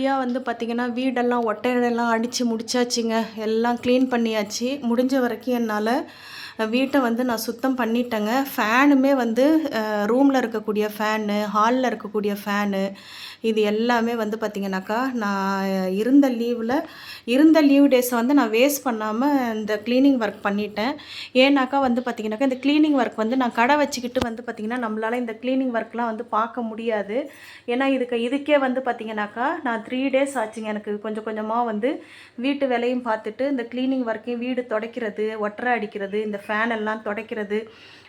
ஃப்ரீயாக வந்து பார்த்திங்கன்னா வீடெல்லாம் ஒட்டையெல்லாம் அடித்து முடிச்சாச்சுங்க. எல்லாம் க்ளீன் பண்ணியாச்சு. முடிஞ்ச வரைக்கும் என்னால் வீட்டை வந்து நான் சுத்தம் பண்ணிட்டேங்க. ஃபேனுமே வந்து ரூமில் இருக்கக்கூடிய ஃபேனு ஹாலில் இருக்கக்கூடிய ஃபேனு இது எல்லாமே வந்து பார்த்திங்கனாக்கா நான் இருந்த லீவில் இருந்த லீவ் டேஸை வந்து நான் வேஸ்ட் பண்ணாமல் இந்த க்ளீனிங் ஒர்க் பண்ணிட்டேன். ஏன்னாக்கா வந்து பார்த்திங்கனாக்கா இந்த க்ளீனிங் ஒர்க் வந்து நான் கடை வச்சுக்கிட்டு வந்து பார்த்திங்கன்னா நம்மளால் இந்த க்ளீனிங் ஒர்க்லாம் வந்து பார்க்க முடியாது. ஏன்னா இதுக்கு இதுக்கே வந்து பார்த்திங்கனாக்கா நான் த்ரீ டேஸ் ஆச்சுங்க. எனக்கு கொஞ்சம் கொஞ்சமாக வந்து வீட்டு வேலையும் பார்த்துட்டு இந்த க்ளீனிங் ஒர்க்கையும் வீடு துடைக்கிறது ஒட்டரை அடிக்கிறது இந்த ஃபேன் எல்லாம் துடைக்கிறது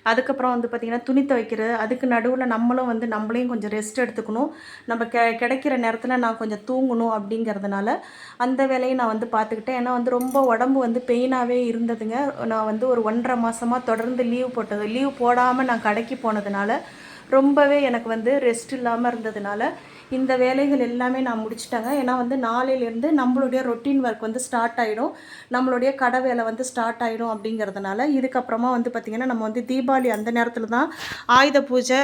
அதுக்கப்புறம் வந்து பார்த்திங்கன்னா துணி துவைக்கிறது அதுக்கு நடுவில் நம்மளும் வந்து நம்மளையும் கொஞ்சம் ரெஸ்ட் எடுத்துக்கணும். நம்ம கெ கிடைக்கிற நேரத்தில் நான் கொஞ்சம் தூங்கணும் அப்படிங்கிறதுனால அந்த வேலையை நான் வந்து பார்த்துக்கிட்டேன். ஏன்னா வந்து ரொம்ப உடம்பு வந்து பெயினாகவே இருந்ததுங்க. நான் வந்து ஒரு ஒன்றரை மாதமாக தொடர்ந்து லீவ் போட்டது. லீவ் போடாமல் நான் கடைக்கு போனதுனால ரொம்பவே எனக்கு வந்து ரெஸ்ட் இல்லாமல் இருந்ததுனால இந்த வேலைகள் எல்லாமே நான் முடிச்சிட்டேங்க. ஏன்னா வந்து நாளையிலேருந்து நம்மளுடைய ரொட்டீன் ஒர்க் வந்து ஸ்டார்ட் ஆகிடும் நம்மளுடைய கடை வேலை வந்து ஸ்டார்ட் ஆகிடும் அப்படிங்கிறதுனால இதுக்கப்புறமா வந்து பார்த்திங்கன்னா நம்ம வந்து தீபாவளி அந்த நேரத்தில் தான் ஆயுத பூஜை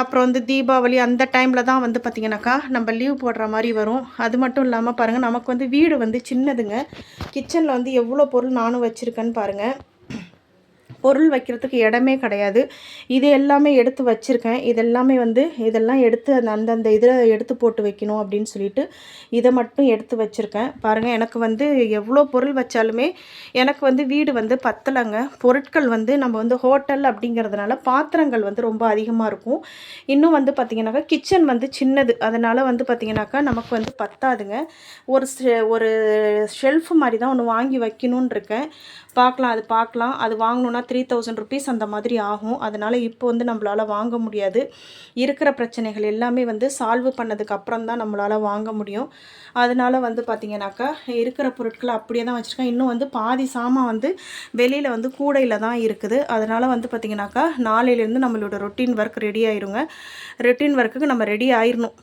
அப்புறம் வந்து தீபாவளி அந்த டைமில் தான் வந்து பார்த்திங்கனாக்கா நம்ம லீவ் போடுற மாதிரி வரும். அது மட்டும் இல்லாமல் பாருங்கள் நமக்கு வந்து வீடு வந்து சின்னதுங்க. கிச்சனில் வந்து எவ்வளோ பொருள் நானும் வச்சுருக்கேன்னு பாருங்கள் பொருள் வைக்கிறதுக்கு இடமே கிடையாது. இது எல்லாமே எடுத்து வச்சுருக்கேன். இதெல்லாமே வந்து இதெல்லாம் எடுத்து அந்த அந்தந்த இதில் எடுத்து போட்டு வைக்கணும் அப்படின்னு சொல்லிட்டு இதை மட்டும் எடுத்து வச்சுருக்கேன். பாருங்கள் எனக்கு வந்து எவ்வளோ பொருள் வச்சாலுமே எனக்கு வந்து வீடு வந்து பத்தலைங்க. பொருட்கள் வந்து நம்ம வந்து ஹோட்டல் அப்படிங்கிறதுனால பாத்திரங்கள் வந்து ரொம்ப அதிகமாக இருக்கும். இன்னும் வந்து பார்த்திங்கனாக்கா கிச்சன் வந்து சின்னது. அதனால் வந்து பார்த்திங்கனாக்கா நமக்கு வந்து பத்தாதுங்க. ஒரு ஒரு ஷெல்ஃப் மாதிரி தான் ஒன்று வாங்கி வைக்கணுன்னு இருக்கேன். பார்க்கலாம் அது பார்க்கலாம் அது வாங்கணுன்னா த்ரீ தௌசண்ட் ருபீஸ் அந்த மாதிரி ஆகும். அதனால் இப்போ வந்து நம்மளால் வாங்க முடியாது. இருக்கிற பிரச்சனைகள் எல்லாமே வந்து சால்வ் பண்ணதுக்கு அப்புறம் தான் நம்மளால் வாங்க முடியும். அதனால் வந்து பார்த்திங்கனாக்கா இருக்கிற பொருட்களை அப்படியே தான் வச்சுருக்கேன். இன்னும் வந்து பாதி சாமான் வந்து வெளியில் வந்து கூடையில் தான் இருக்குது. அதனால் வந்து பார்த்திங்கனாக்கா நாளையிலேருந்து நம்மளோட ரொட்டீன் ஒர்க் ரெடி ஆயிருங்க. ரொட்டீன் ஒர்க்குக்கு நம்ம ரெடி ஆயிடணும்